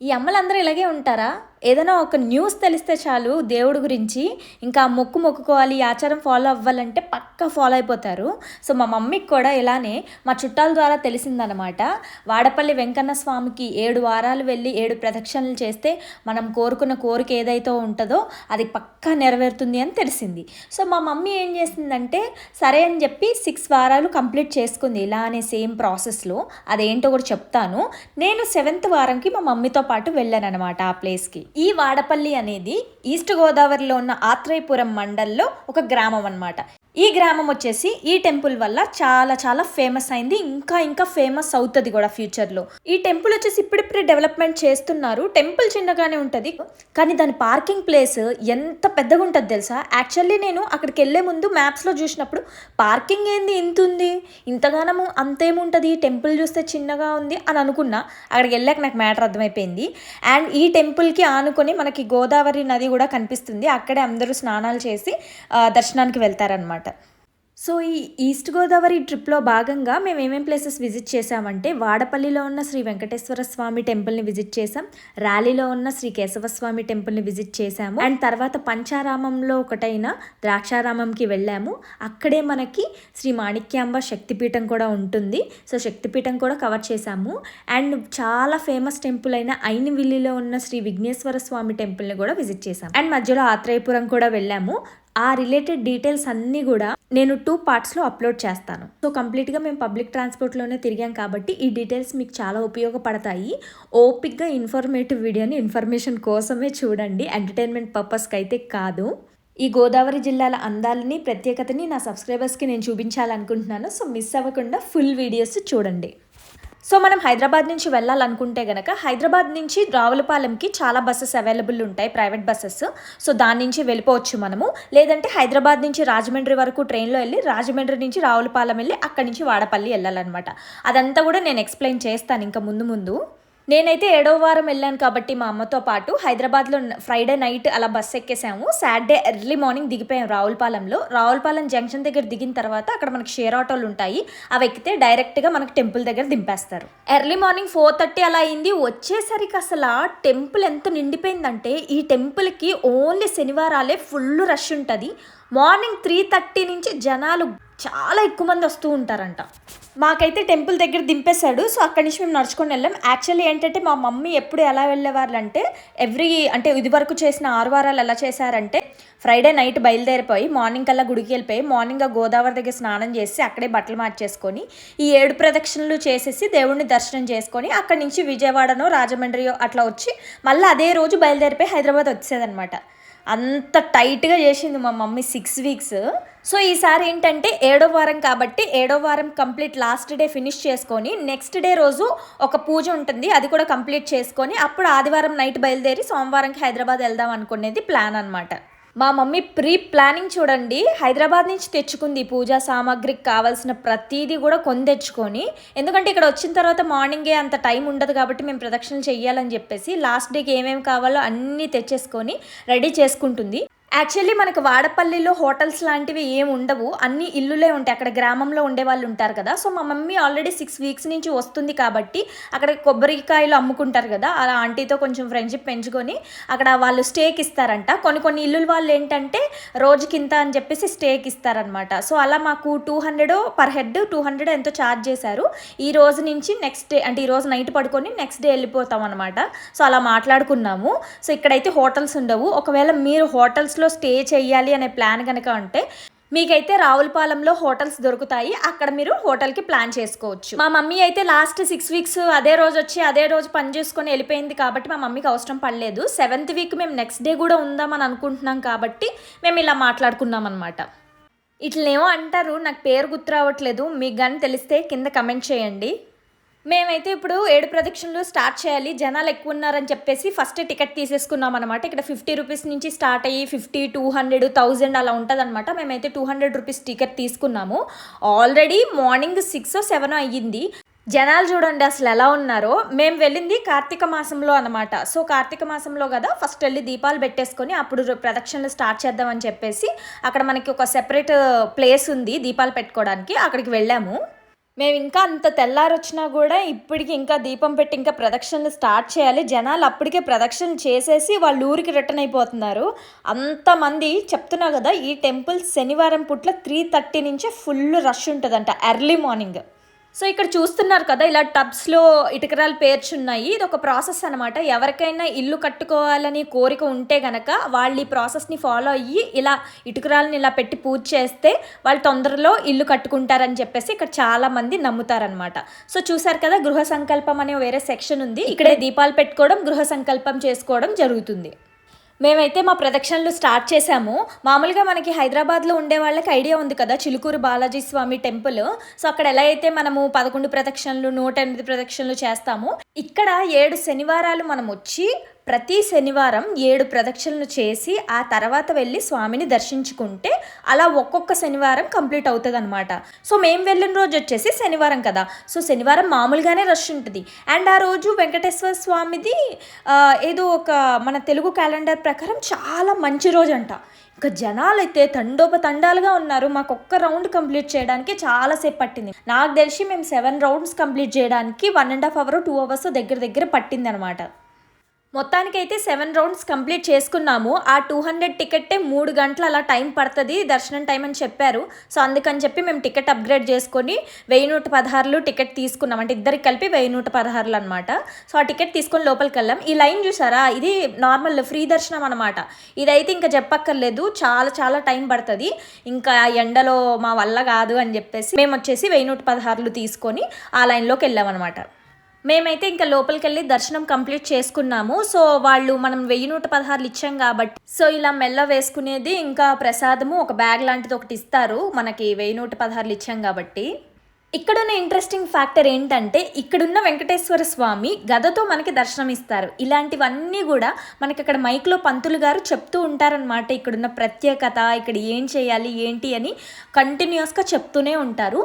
ఈ అమ్మలందరూ ఇలాగే ఉంటారా? ఏదైనా ఒక న్యూస్ తెలిస్తే చాలు దేవుడి గురించి ఇంకా మొక్కు మొక్కుకోవాలి ఆచారం ఫాలో అవ్వాలంటే పక్కా ఫాలో అయిపోతారు. సో మా మమ్మీకి కూడా ఇలానే మా చుట్టాల ద్వారా తెలిసిందనమాట వాడపల్లి వెంకన్న స్వామికి ఏడు వారాలు వెళ్ళి ఏడు ప్రదక్షిణలు చేస్తే మనం కోరుకున్న కోరిక ఏదైతే ఉంటుందో అది పక్కా నెరవేరుతుంది అని తెలిసింది. సో మా మమ్మీ ఏం చేసిందంటే సరే అని చెప్పి సిక్స్ వారాలు కంప్లీట్ చేసుకుంది. ఇలానే సేమ్ ప్రాసెస్లో అదేంటో కూడా చెప్తాను. నేను సెవెంత్ వారంకి మా మమ్మీతో పాటు వెళ్ళాను అనమాట ఆ ప్లేస్కి ఈ వాడపల్లి అనేది ఈస్ట్ గోదావరిలో ఉన్న ఆత్రేయపురం మండల్లో ఒక గ్రామం అన్నమాట. ఈ గ్రామం వచ్చేసి ఈ టెంపుల్ వల్ల చాలా చాలా ఫేమస్ అయింది. ఇంకా ఇంకా ఫేమస్ అవుతుంది కూడా ఫ్యూచర్లో ఈ టెంపుల్ వచ్చేసి ఇప్పుడిప్పుడే డెవలప్మెంట్ చేస్తున్నారు. టెంపుల్ చిన్నగానే ఉంటుంది. కానీ దాని పార్కింగ్ ప్లేస్ ఎంత పెద్దగా ఉంటుంది తెలుసా? యాక్చువల్లీ నేను అక్కడికి వెళ్ళే ముందు మ్యాప్స్లో చూసినప్పుడు పార్కింగ్ ఏంది? ఇంత ఉంది. ఇంతగానము అంతేముంటుంది? టెంపుల్ చూస్తే చిన్నగా ఉంది అని అనుకున్నా. అక్కడికి వెళ్ళాక నాకు మ్యాటర్ అర్థమైపోయింది. అండ్ ఈ టెంపుల్కి ఆనుకొని మనకి గోదావరి నది కూడా కనిపిస్తుంది. అక్కడే అందరూ స్నానాలు చేసి ఆ, దర్శనానికి వెళ్తారనమాట సో ఈ ఈస్ట్ గోదావరి ట్రిప్లో భాగంగా మేము ఏమేం ప్లేసెస్ విజిట్ చేసామంటే వాడపల్లిలో ఉన్న శ్రీ వెంకటేశ్వర స్వామి టెంపుల్ని విజిట్ చేసాం ర్యాలీలో ఉన్న శ్రీ కేశవ స్వామి టెంపుల్ని విజిట్ చేసాము అండ్ తర్వాత పంచారామంలో ఒకటైన ద్రాక్షారామంకి వెళ్ళాము. అక్కడే మనకి శ్రీ మాణిక్యాంబ శక్తిపీఠం కూడా ఉంటుంది. సో శక్తిపీఠం కూడా కవర్ చేసాము అండ్ చాలా ఫేమస్ టెంపుల్ అయిన ఐనివిల్లిలో ఉన్న శ్రీ విఘ్నేశ్వర స్వామి టెంపుల్ని కూడా విజిట్ చేసాం అండ్ మధ్యలో ఆత్రేయపురం కూడా వెళ్ళాము. ఆ రిలేటెడ్ డీటెయిల్స్ అన్నీ కూడా నేను టూ పార్ట్స్లో అప్లోడ్ చేస్తాను. సో కంప్లీట్గా మేము పబ్లిక్ ట్రాన్స్పోర్ట్లోనే తిరిగాం కాబట్టి ఈ డీటెయిల్స్ మీకు చాలా ఉపయోగపడతాయి. ఓపిక్గా ఇన్ఫర్మేటివ్ వీడియోని ఇన్ఫర్మేషన్ కోసమే చూడండి. ఎంటర్టైన్మెంట్ పర్పస్కి అయితే కాదు. ఈ గోదావరి జిల్లాల అందాలని ప్రత్యేకతని నా సబ్స్క్రైబర్స్కి నేను చూపించాలనుకుంటున్నాను. సో మిస్ అవ్వకుండా ఫుల్ వీడియోస్ చూడండి. సో మనం హైదరాబాద్ నుంచి వెళ్ళాలనుకుంటే గనక హైదరాబాద్ నుంచి రావులపాలెంకి చాలా బస్సెస్ అవైలబుల్ ఉంటాయి ప్రైవేట్ బస్సెస్. సో దాని నుంచి వెళ్ళిపోవచ్చు మనము. లేదంటే హైదరాబాద్ నుంచి రాజమండ్రి వరకు ట్రైన్లో వెళ్ళి రాజమండ్రి నుంచి రావులపాలెం వెళ్ళి అక్కడి నుంచి వాడపల్లి వెళ్ళాలన్నమాట. అదంతా కూడా నేను ఎక్స్ప్లెయిన్ చేస్తాను ఇంకా ముందు ముందు. నేనైతే ఏడవ వారం వెళ్ళాను కాబట్టి మా అమ్మతో పాటు హైదరాబాద్లో ఫ్రైడే నైట్ అలా బస్ ఎక్కేసాము. సాటర్డే ఎర్లీ మార్నింగ్ దిగిపోయాం రావులపాలెంలో. రావులపాలెం జంక్షన్ దగ్గర దిగిన తర్వాత అక్కడ మనకి షేర్ ఆటోలు ఉంటాయి. అవి ఎక్కితే డైరెక్ట్గా మనకి టెంపుల్ దగ్గర దింపేస్తారు. ఎర్లీ మార్నింగ్ ఫోర్ థర్టీ అలా అయింది. వచ్చేసరికి అసలు ఆ టెంపుల్ ఎంత నిండిపోయిందంటే ఈ టెంపుల్కి ఓన్లీ శనివారాలే ఫుల్ రష్ ఉంటుంది. మార్నింగ్ త్రీ థర్టీ నుంచి జనాలు చాలా ఎక్కువ మంది వస్తూ ఉంటారంట. మాకైతే టెంపుల్ దగ్గర దింపేశాడు. సో అక్కడి నుంచి మేము నడుచుకొని వెళ్ళాం. యాక్చువల్లీ ఏంటంటే మా మమ్మీ ఎప్పుడు ఎలా వెళ్ళేవాళ్ళు అంటే ఎవ్రీ అంటే ఇది వరకు చేసిన ఆరు వారాలు ఎలా చేశారంటే ఫ్రైడే నైట్ బయలుదేరిపోయి మార్నింగ్ కల్లా గుడికి వెళ్ళిపోయి మార్నింగ్ ఆ గోదావరి దగ్గర స్నానం చేసి అక్కడే బట్టలు మార్చేసుకొని ఈ ఏడు ప్రదక్షిణలు చేసేసి దేవుడిని దర్శనం చేసుకొని అక్కడి నుంచి విజయవాడనో రాజమండ్రియో అట్లా వచ్చి మళ్ళీ అదే రోజు బయలుదేరిపోయి హైదరాబాద్ వచ్చేదనమాట అంత టైట్గా చేసింది మా మమ్మీ సిక్స్ వీక్స్. సో ఈసారి ఏంటంటే ఏడో వారం కాబట్టి ఏడో వారం కంప్లీట్ లాస్ట్ డే ఫినిష్ చేసుకొని నెక్స్ట్ డే రోజు ఒక పూజ ఉంటుంది. అది కూడా కంప్లీట్ చేసుకొని అప్పుడు ఆదివారం నైట్ బయలుదేరి సోమవారంకి హైదరాబాద్ వెళ్దాం అనుకునేది ప్లాన్ అనమాట మా మమ్మీ ప్రీ ప్లానింగ్ చూడండి. హైదరాబాద్ నుంచి తెచ్చుకుంది పూజా సామాగ్రికి కావాల్సిన ప్రతిదీ కూడా కొని తెచ్చుకొని. ఎందుకంటే ఇక్కడ వచ్చిన తర్వాత మార్నింగే అంత టైం ఉండదు కాబట్టి మేము ప్రదక్షిణలు చేయాలని చెప్పేసి లాస్ట్ డేకి ఏమేమి కావాలో అన్నీ తెచ్చేసుకొని రెడీ చేసుకుంటుంది. యాక్చువల్లీ మనకు వాడపల్లిలో హోటల్స్ లాంటివి ఏమి ఉండవు. అన్ని ఇల్లులే ఉంటాయి. అక్కడ గ్రామంలో ఉండే వాళ్ళు ఉంటారు కదా. సో మా మమ్మీ ఆల్రెడీ సిక్స్ వీక్స్ నుంచి వస్తుంది కాబట్టి అక్కడ కొబ్బరికాయలు అమ్ముకుంటారు కదా. అలా ఆంటీతో కొంచెం ఫ్రెండ్షిప్ పెంచుకొని అక్కడ వాళ్ళు స్టేకి ఇస్తారంట. కొన్ని కొన్ని ఇల్లుల వాళ్ళు ఏంటంటే రోజుకింత అని చెప్పేసి స్టేకి ఇస్తారనమాట సో అలా మాకు two hundred per head two hundred ఎంతో ఛార్జ్ చేశారు. ఈ రోజు నుంచి నెక్స్ట్ డే అంటే ఈ రోజు నైట్ పడుకొని నెక్స్ట్ డే వెళ్ళిపోతాం అనమాట సో అలా మాట్లాడుకున్నాము. సో ఇక్కడైతే హోటల్స్ ఉండవు. ఒకవేళ మీరు హోటల్స్ హోటల్స్లో స్టే చేయాలి అనే ప్లాన్ కనుక ఉంటే మీకైతే రావులపాలెంలో హోటల్స్ దొరుకుతాయి. అక్కడ మీరు హోటల్కి ప్లాన్ చేసుకోవచ్చు. మా మమ్మీ అయితే లాస్ట్ సిక్స్ వీక్స్ అదే రోజు వచ్చి అదే రోజు పని చేసుకొని వెళ్ళిపోయింది కాబట్టి మా మమ్మీకి అవసరం పడలేదు. సెవెంత్ వీక్ మేము నెక్స్ట్ డే కూడా ఉందామని అనుకుంటున్నాం కాబట్టి మేము ఇలా మాట్లాడుకున్నాం అనమాట ఇట్లనేమో అంటారు నాకు పేరు గుర్తు రావట్లేదు. మీకు కానీ తెలిస్తే కింద కమెంట్ చేయండి. మేమైతే ఇప్పుడు ఏడు ప్రదక్షిణలు స్టార్ట్ చేయాలి. జనాలు ఎక్కువ ఉన్నారని చెప్పేసి ఫస్ట్ టికెట్ తీసేసుకున్నాం అనమాట ఇక్కడ ఫిఫ్టీ రూపీస్ నుంచి స్టార్ట్ అయ్యి ఫిఫ్టీ టూ హండ్రెడ్ థౌజండ్ అలా ఉంటుంది అనమాట మేమైతే టూ హండ్రెడ్ రూపీస్ టికెట్ తీసుకున్నాము. ఆల్రెడీ మార్నింగ్ సిక్స్ సెవెన్ అయ్యింది. జనాలు చూడండి అసలు ఎలా ఉన్నారో. మేము వెళ్ళింది కార్తీక మాసంలో అనమాట సో కార్తీక మాసంలో కదా ఫస్ట్ వెళ్ళి దీపాలు పెట్టేసుకొని అప్పుడు ప్రదక్షిణలు స్టార్ట్ చేద్దామని చెప్పేసి అక్కడ మనకి ఒక సెపరేట్ ప్లేస్ ఉంది దీపాలు పెట్టుకోవడానికి. అక్కడికి వెళ్ళాము. మేము ఇంకా అంత తెల్లారొచ్చినా కూడా ఇప్పటికి ఇంకా దీపం పెట్టి ఇంకా ప్రదక్షిణలు స్టార్ట్ చేయాలి. జనాలు అప్పటికే ప్రదక్షిణలు చేసేసి వాళ్ళ ఊరికి రిటర్న్ అయిపోతున్నారు. అంతమంది చెప్తున్నా కదా ఈ టెంపుల్ శనివారం పుట్ల త్రీ థర్టీ నుంచే ఫుల్ రష్ ఉంటుందంట ఎర్లీ మార్నింగ్. సో ఇక్కడ చూస్తున్నారు కదా ఇలా టబ్స్లో ఇటుకరాలు పేర్చున్నాయి. ఇది ఒక ప్రాసెస్ అనమాట ఎవరికైనా ఇల్లు కట్టుకోవాలని కోరిక ఉంటే గనక వాళ్ళు ఈ ప్రాసెస్ని ఫాలో అయ్యి ఇలా ఇటుకరాలని ఇలా పెట్టి పూజ చేస్తే వాళ్ళు తొందరలో ఇల్లు కట్టుకుంటారని చెప్పేసి ఇక్కడ చాలా మంది నమ్ముతారనమాట సో చూసారు కదా గృహ సంకల్పం అనే వేరే సెక్షన్ ఉంది. ఇక్కడే దీపాలు పెట్టుకోవడం గృహ సంకల్పం చేసుకోవడం జరుగుతుంది. మేమైతే మా ప్రదక్షిణలు స్టార్ట్ చేసాము మామూలుగా మనకి హైదరాబాద్లో ఉండే వాళ్ళకి ఐడియా ఉంది కదా చిలుకూరు బాలాజీ స్వామి టెంపుల్. సో అక్కడ ఎలా అయితే మనము పదకొండు ప్రదక్షిణలు నూట ఎనిమిది ప్రదక్షిణలు చేస్తామో. ఇక్కడ ఏడు శనివారాలు మనం వచ్చి ప్రతి శనివారం ఏడు ప్రదక్షిణలు చేసి ఆ తర్వాత వెళ్ళి స్వామిని దర్శించుకుంటే అలా ఒక్కొక్క శనివారం కంప్లీట్ అవుతుంది అనమాట సో మేము వెళ్ళిన రోజు వచ్చేసి శనివారం కదా. సో శనివారం మామూలుగానే రష్ ఉంటుంది. అండ్ ఆ రోజు వెంకటేశ్వర స్వామిది ఏదో ఒక మన తెలుగు క్యాలెండర్ ప్రకారం చాలా మంచి రోజు అంట ఇంకా జనాలు అయితే తండోపతండాలుగా ఉన్నారు. మాకు ఒక్క రౌండ్ కంప్లీట్ చేయడానికి చాలాసేపు పట్టింది. నాకు తెలిసి మేము సెవెన్ రౌండ్స్ కంప్లీట్ చేయడానికి one and half hour two hours దగ్గర దగ్గర పట్టింది అనమాట మొత్తానికైతే సెవెన్ రౌండ్స్ కంప్లీట్ చేసుకున్నాము. ఆ టూ హండ్రెడ్ టికెట్టే మూడు గంటలు అలా టైం పడుతుంది దర్శనం టైం అని చెప్పారు. సో అందుకని చెప్పి మేము టికెట్ అప్గ్రేడ్ చేసుకొని వెయ్యి నూట పదహారులు టికెట్ తీసుకున్నాం. అంటే ఇద్దరికి కలిపి వెయ్యి నూట పదహారులు అనమాట సో ఆ టికెట్ తీసుకొని లోపలికి వెళ్ళాం. ఈ లైన్ చూసారా? ఇది నార్మల్ ఫ్రీ దర్శనం అనమాట ఇదైతే ఇంకా చెప్పక్కర్లేదు. చాలా చాలా టైం పడుతుంది. ఇంకా ఆ ఎండలో మా వల్ల కాదు అని చెప్పేసి మేము వచ్చేసి వెయ్యి నూట పదహారులు తీసుకొని ఆ లైన్లోకి వెళ్ళామన్నమాట. మేమైతే ఇంకా లోపలికి వెళ్ళి దర్శనం కంప్లీట్ చేసుకున్నాము. సో వాళ్ళు మనం వెయ్యి నూట పదహారులు ఇచ్చాం కాబట్టి సో ఇలా మెల్ల వేసుకునేది ఇంకా ప్రసాదము ఒక బ్యాగ్ లాంటిది ఒకటి ఇస్తారు. మనకి వెయ్యి నూట పదహారులు ఇచ్చాం కాబట్టి. ఇక్కడున్న ఇంట్రెస్టింగ్ ఫ్యాక్టర్ ఏంటంటే ఇక్కడున్న వెంకటేశ్వర స్వామి గదతో మనకి దర్శనం ఇస్తారు. ఇలాంటివన్నీ కూడా మనకి అక్కడ మైక్లో పంతులు గారు చెప్తూ ఉంటారనమాట ఇక్కడున్న ప్రత్యేకత ఇక్కడ ఏం చేయాలి ఏంటి అని కంటిన్యూస్గా చెప్తూనే ఉంటారు.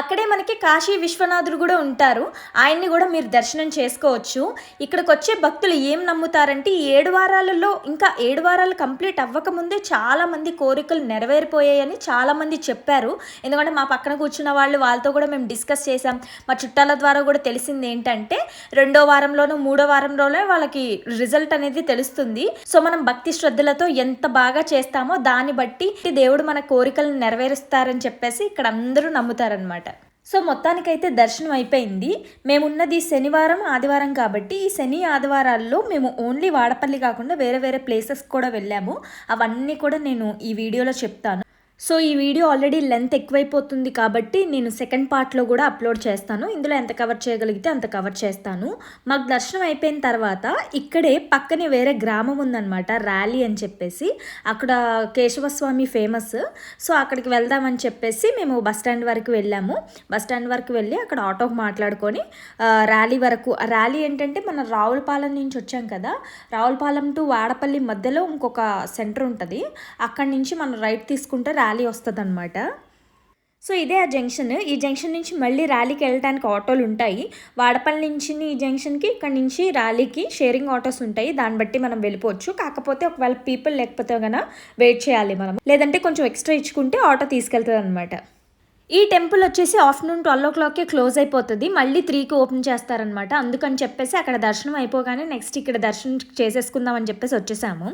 అక్కడే మనకి కాశీ విశ్వనాథుడు కూడా ఉంటారు. ఆయన్ని కూడా మీరు దర్శనం చేసుకోవచ్చు. ఇక్కడికి వచ్చే భక్తులు ఏం నమ్ముతారంటే ఈ ఏడు వారాలలో ఇంకా ఏడు వారాలు కంప్లీట్ అవ్వకముందే చాలా మంది కోరికలు నెరవేరిపోయాయని చాలా మంది చెప్పారు. ఎందుకంటే మా పక్కన కూర్చున్న వాళ్ళు వాళ్ళతో కూడా మేము డిస్కస్ చేసాం మా చుట్టాల ద్వారా కూడా తెలిసింది ఏంటంటే రెండో వారంలోనూ మూడో వారంలోనే వాళ్ళకి రిజల్ట్ అనేది తెలుస్తుంది. సో మనం భక్తి శ్రద్ధలతో ఎంత బాగా చేస్తామో దాన్ని బట్టి దేవుడు మన కోరికలను నెరవేరుస్తారని చెప్పేసి ఇక్కడ అందరూ నమ్ముతారనమాట సో మొత్తానికైతే దర్శనం అయిపోయింది. మేమున్నది శనివారం ఆదివారం కాబట్టి ఈ శని ఆదివారాల్లో మేము ఓన్లీ వాడపల్లి కాకుండా వేరే వేరే ప్లేసెస్ కూడా వెళ్ళాము. అవన్నీ కూడా నేను ఈ వీడియోలో చెప్తాను. సో ఈ వీడియో ఆల్రెడీ లెంత్ ఎక్కువైపోతుంది కాబట్టి నేను సెకండ్ పార్ట్లో కూడా అప్లోడ్ చేస్తాను. ఇందులో ఎంత కవర్ చేయగలిగితే అంత కవర్ చేస్తాను. మాకు దర్శనం అయిపోయిన తర్వాత ఇక్కడే పక్కనే వేరే గ్రామం ఉందన్నమాట ర్యాలీ అని చెప్పేసి. అక్కడ కేశవస్వామి ఫేమస్. సో అక్కడికి వెళ్దామని చెప్పేసి మేము బస్ స్టాండ్ వరకు వెళ్ళాము. బస్ స్టాండ్ వరకు వెళ్ళి అక్కడ ఆటోకి మాట్లాడుకొని ర్యాలీ వరకు. ఆ ర్యాలీ ఏంటంటే మన రావులపాలెం నుంచి వచ్చాం కదా. రావులపాలెం టు వాడపల్లి మధ్యలో ఇంకొక సెంటర్ ఉంటుంది. అక్కడి నుంచి మనం రైట్ తీసుకుంటే ర్యాలీ వస్తుంది సో ఇదే ఆ జంక్షన్. ఈ జంక్షన్ నుంచి మళ్ళీ ర్యాలీకి వెళ్ళడానికి ఆటోలు ఉంటాయి. వాడపల్లి నుంచి ఈ జంక్షన్కి ఇక్కడ నుంచి ర్యాలీకి షేరింగ్ ఆటోస్ ఉంటాయి. దాన్ని బట్టి మనం వెళ్ళిపోవచ్చు. కాకపోతే ఒకవేళ పీపుల్ లేకపోతే కనుక వెయిట్ చేయాలి మనం. లేదంటే కొంచెం ఎక్స్ట్రా ఇచ్చుకుంటే ఆటో తీసుకెళ్తుంది అనమాట ఈ టెంపుల్ వచ్చేసి ఆఫ్టర్నూన్ ట్వెల్వ్ ఓ క్లాక్కే క్లోజ్ అయిపోతుంది. మళ్ళీ త్రీకి ఓపెన్ చేస్తారనమాట అందుకని చెప్పేసి అక్కడ దర్శనం అయిపోగానే నెక్స్ట్ ఇక్కడ దర్శనం చేసేసుకుందాం అని చెప్పేసి వచ్చేసాము.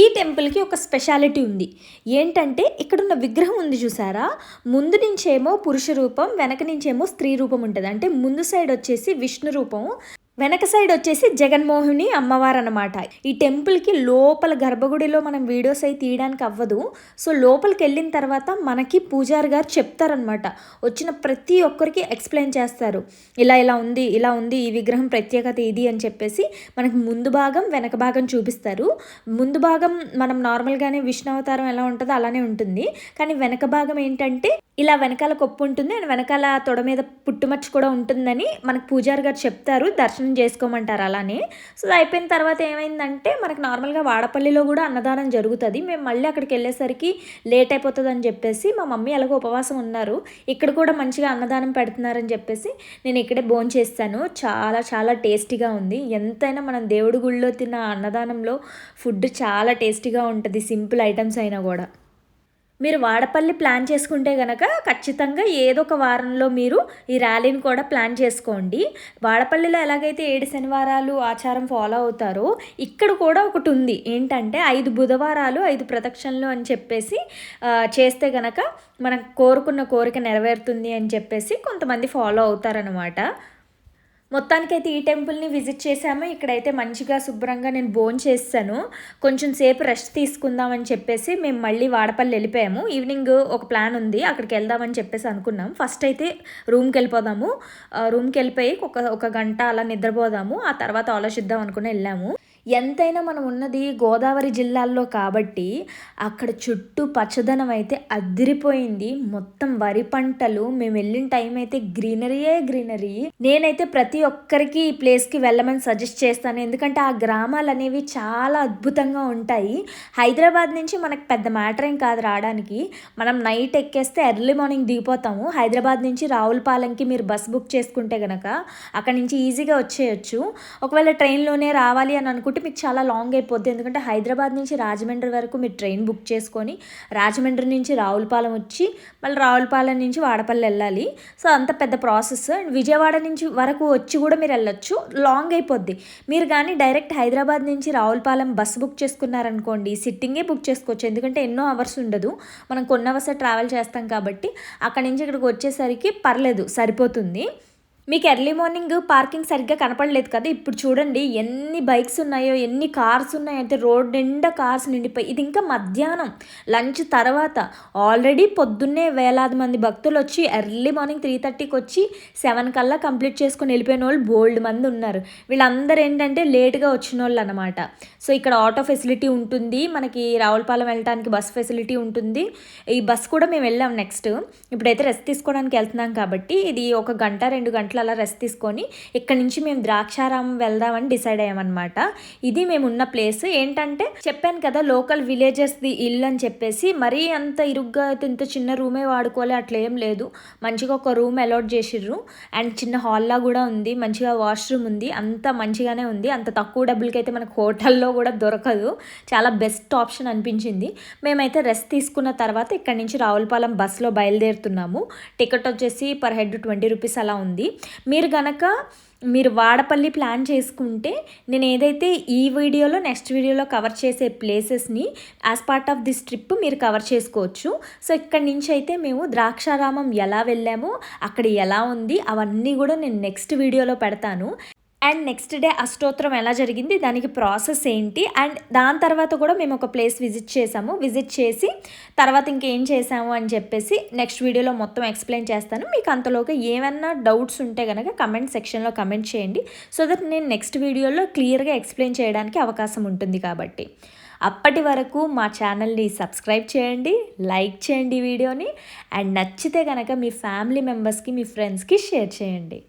ఈ టెంపుల్కి ఒక స్పెషాలిటీ ఉంది. ఏంటంటే ఇక్కడున్న విగ్రహం ఉంది చూసారా? ముందు నుంచేమో పురుష రూపం వెనక నుంచేమో స్త్రీ రూపం ఉంటుంది. అంటే ముందు సైడ్ వచ్చేసి విష్ణు రూపం వెనక సైడ్ వచ్చేసి జగన్మోహిని అమ్మవారు అనమాట ఈ టెంపుల్కి లోపల గర్భగుడిలో మనం వీడియోస్ అయి తీయడానికి అవ్వదు. సో లోపలికి వెళ్ళిన తర్వాత మనకి పూజారి గారు చెప్తారనమాట వచ్చిన ప్రతి ఒక్కరికి ఎక్స్ప్లెయిన్ చేస్తారు. ఇలా ఇలా ఉంది ఇలా ఉంది ఈ విగ్రహం ప్రత్యేకత ఇది అని చెప్పేసి మనకి ముందు భాగం వెనక భాగం చూపిస్తారు. ముందు భాగం మనం నార్మల్గానే విష్ణు అవతారం ఎలా ఉంటుందో అలానే ఉంటుంది. కానీ వెనక భాగం ఏంటంటే ఇలా వెనకాల కొప్పు ఉంటుంది. అండ్ వెనకాల తొడ మీద పుట్టుమచ్చ కూడా ఉంటుందని మనకు పూజారి గారు చెప్తారు. దర్శనం చేసుకోమంటారు అలానే. సో అది అయిపోయిన తర్వాత ఏమైందంటే మనకు నార్మల్గా వాడపల్లిలో కూడా అన్నదానం జరుగుతుంది. మేము మళ్ళీ అక్కడికి వెళ్ళేసరికి లేట్ అయిపోతుంది అని చెప్పేసి మా మమ్మీ ఎలాగో ఉపవాసం ఉన్నారు. ఇక్కడ కూడా మంచిగా అన్నదానం పెడుతున్నారని చెప్పేసి నేను ఇక్కడే భోజనం చేస్తాను. చాలా చాలా టేస్టీగా ఉంది. ఎంతైనా మనం దేవుడి గుళ్ళో తిన్న అన్నదానంలో ఫుడ్ చాలా టేస్టీగా ఉంటుంది. సింపుల్ ఐటమ్స్ అయినా కూడా. మీరు వాడపల్లి ప్లాన్ చేసుకుంటే కనుక ఖచ్చితంగా ఏదో ఒక వారంలో మీరు ఈ ర్యాలీని కూడా ప్లాన్ చేసుకోండి. వాడపల్లిలో ఎలాగైతే ఏడు శనివారాలు ఆచారం ఫాలో అవుతారో ఇక్కడ కూడా ఒకటి ఉంది. ఏంటంటే ఐదు బుధవారాలు ఐదు ప్రదక్షిణలు అని చెప్పేసి చేస్తే కనుక మనం కోరుకున్న కోరిక నెరవేరుతుంది అని చెప్పేసి కొంతమంది ఫాలో అవుతారనమాట మొత్తానికైతే ఈ టెంపుల్ని విజిట్ చేశాము. ఇక్కడైతే మంచిగా శుభ్రంగా నేను బోన్ చేస్తాను. కొంచెం సేపు రెస్ట్ తీసుకుందామని చెప్పేసి మేము మళ్ళీ వాడపల్లి వెళ్ళిపోయాము. ఈవినింగ్ ఒక ప్లాన్ ఉంది అక్కడికి వెళ్దామని చెప్పేసి అనుకున్నాం. ఫస్ట్ అయితే రూమ్కి వెళ్ళిపోదాము. రూమ్కి వెళ్ళిపోయి ఒక ఒక గంట అలా నిద్రపోదాము. ఆ తర్వాత ఆలోచిద్దాం అనుకుని వెళ్ళాము. ఎంతైనా మనం ఉన్నది గోదావరి జిల్లాల్లో కాబట్టి అక్కడ చుట్టూ పచ్చదనం అయితే అదిరిపోయింది మొత్తం వరి పంటలు మేము వెళ్ళిన టైం అయితే గ్రీనరీయే గ్రీనరీ నేనైతే ప్రతి ఒక్కరికి ఈ ప్లేస్కి వెళ్ళమని సజెస్ట్ చేస్తాను. ఎందుకంటే ఆ గ్రామాలు అనేవి చాలా అద్భుతంగా ఉంటాయి. హైదరాబాద్ నుంచి మనకు పెద్ద మ్యాటర్ ఏం కాదు రావడానికి. మనం నైట్ ఎక్కేస్తే ఎర్లీ మార్నింగ్ దిగిపోతాము. హైదరాబాద్ నుంచి రావులపాలెంకి మీరు బస్ బుక్ చేసుకుంటే కనుక అక్కడ నుంచి ఈజీగా వచ్చేయచ్చు. ఒకవేళ ట్రైన్లోనే రావాలి అని అనుకుంటే అనుకుంటే మీకు చాలా లాంగ్ అయిపోద్ది. ఎందుకంటే హైదరాబాద్ నుంచి రాజమండ్రి వరకు మీరు ట్రైన్ బుక్ చేసుకొని రాజమండ్రి నుంచి రావులపాలెం వచ్చి మళ్ళీ రావులపాలెం నుంచి వాడపల్లి వెళ్ళాలి. సో అంత పెద్ద ప్రాసెస్. అండ్ విజయవాడ నుంచి వరకు వచ్చి కూడా మీరు వెళ్ళొచ్చు. లాంగ్ అయిపోద్ది. మీరు కానీ డైరెక్ట్ హైదరాబాద్ నుంచి రావులపాలెం బస్సు బుక్ చేసుకున్నారనుకోండి సిట్టింగే బుక్ చేసుకోవచ్చు. ఎందుకంటే ఎన్నో అవర్స్ ఉండదు. మనం కొన్ని అవర్స్ ట్రావెల్ చేస్తాం కాబట్టి అక్కడి నుంచి ఇక్కడికి వచ్చేసరికి పర్లేదు సరిపోతుంది. మీకు ఎర్లీ మార్నింగ్ పార్కింగ్ సరిగ్గా కనపడలేదు కదా? ఇప్పుడు చూడండి ఎన్ని బైక్స్ ఉన్నాయో ఎన్ని కార్స్ ఉన్నాయో అంటే రోడ్ నిండా కార్స్ నిండిపోయి ఇది ఇంకా మధ్యాహ్నం లంచ్ తర్వాత. ఆల్రెడీ పొద్దున్నే వేలాది మంది భక్తులు వచ్చి ఎర్లీ మార్నింగ్ త్రీ థర్టీకి వచ్చి సెవెన్ కల్లా కంప్లీట్ చేసుకొని వెళ్ళిపోయిన వాళ్ళు బోల్డ్ మంది ఉన్నారు. వీళ్ళందరూ ఏంటంటే లేట్గా వచ్చిన వాళ్ళు అనమాట సో ఇక్కడ ఆటో ఫెసిలిటీ ఉంటుంది మనకి రావులపాలెం వెళ్ళడానికి బస్ ఫెసిలిటీ ఉంటుంది. ఈ బస్ కూడా మేము వెళ్ళాం నెక్స్ట్ ఇప్పుడైతే రెస్ట్ తీసుకోవడానికి వెళ్తున్నాం కాబట్టి ఇది ఒక గంట రెండు గంటల అలా రెస్ట్ తీసుకొని ఇక్కడ నుంచి మేము ద్రాక్షారామం వెళ్దామని డిసైడ్ అయ్యామన్నమాట. ఇది మేము ఉన్న ప్లేస్ ఏంటంటే చెప్పాను కదా లోకల్ విలేజెస్ది ఇల్లు అని చెప్పేసి మరీ అంత ఇరుగ్గా అయితే ఇంత చిన్న రూమే వాడుకోలే అట్లా ఏం లేదు. మంచిగా ఒక రూమ్ అలాట్ చేసిర్రు. అండ్ చిన్న హాల్లా కూడా ఉంది. మంచిగా వాష్రూమ్ ఉంది. అంత మంచిగానే ఉంది. అంత తక్కువ డబ్బులకి అయితే మనకు హోటల్లో కూడా దొరకదు. చాలా బెస్ట్ ఆప్షన్ అనిపించింది. మేమైతే రెస్ట్ తీసుకున్న తర్వాత ఇక్కడ నుంచి రావులపాలెం బస్సులో బయలుదేరుతున్నాము. టికెట్ వచ్చేసి పర్ హెడ్ ట్వంటీ రూపీస్ అలా ఉంది. మీరు గనక మీరు వాడపల్లి ప్లాన్ చేసుకుంటే నేను ఏదైతే ఈ వీడియోలో నెక్స్ట్ వీడియోలో కవర్ చేసే ప్లేసెస్ని as part of this trip మీరు కవర్ చేసుకోవచ్చు. సో ఇక్కడి నుంచి అయితే మేము ద్రాక్షారామం ఎలా వెళ్ళాము అక్కడ ఎలా ఉంది అవన్నీ కూడా నేను నెక్స్ట్ వీడియోలో పెడతాను. అండ్ నెక్స్ట్ డే అష్టోత్తరం ఎలా జరిగింది? దానికి ప్రాసెస్ ఏంటి? అండ్ దాని తర్వాత కూడా మేము ఒక ప్లేస్ విజిట్ చేసాము విజిట్ చేసి తర్వాత ఇంకేం చేసాము అని చెప్పేసి నెక్స్ట్ వీడియోలో మొత్తం ఎక్స్ప్లెయిన్ చేస్తాను. మీకు అంతలోగా ఏమన్నా డౌట్స్ ఉంటే కనుక కమెంట్ సెక్షన్లో కమెంట్ చేయండి. సో దట్ నేను నెక్స్ట్ వీడియోలో క్లియర్గా ఎక్స్ప్లెయిన్ చేయడానికి అవకాశం ఉంటుంది కాబట్టి. అప్పటి వరకు మా ఛానల్ని సబ్స్క్రైబ్ చేయండి లైక్ చేయండి వీడియోని అండ్ నచ్చితే కనుక మీ ఫ్యామిలీ మెంబర్స్కి మీ ఫ్రెండ్స్కి షేర్ చేయండి.